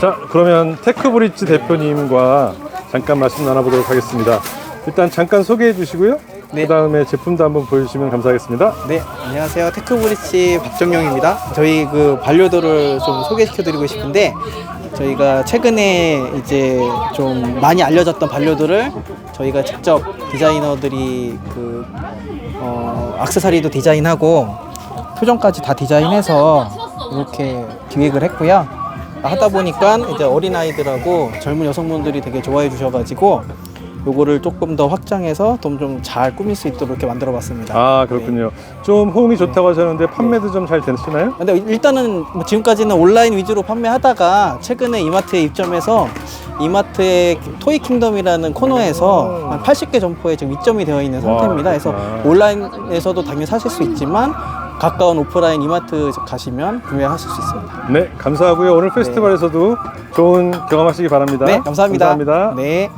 자, 그러면 테크브릿지 대표님과 잠깐 말씀 나눠보도록 하겠습니다. 일단 잠깐 소개해 주시고요. 네. 그 다음에 제품도 한번 보여주시면 감사하겠습니다. 네, 안녕하세요. 테크브릿지 박정용입니다. 저희 그 반려도를 좀 소개시켜드리고 싶은데 저희가 최근에 이제 좀 많이 알려졌던 반려도를 저희가 직접 디자이너들이 그 어, 악세사리도 디자인하고 표정까지 다 디자인해서 이렇게 기획을 했고요. 하다 보니까 이제 어린 아이들하고 젊은 여성분들이 되게 좋아해 주셔가지고 요거를 조금 더 확장해서 좀 좀 잘 꾸밀 수 있도록 이렇게 만들어봤습니다. 아, 그렇군요. 좀 호응이 좋다고 하셨는데 판매도 좀 잘 되시나요? 근데 일단은 뭐 지금까지는 온라인 위주로 판매하다가 최근에 이마트에 입점해서 이마트의 토이 킹덤이라는 코너에서 한 80개 점포에 지금 입점이 되어 있는 와, 상태입니다. 그래서. 온라인에서도 당연히 사실 수 있지만 가까운 오프라인 이마트 가시면 구매하실 수 있습니다. 네, 감사하고요. 오늘 페스티벌에서도 좋은 경험하시기 바랍니다. 네, 감사합니다. 감사합니다. 네.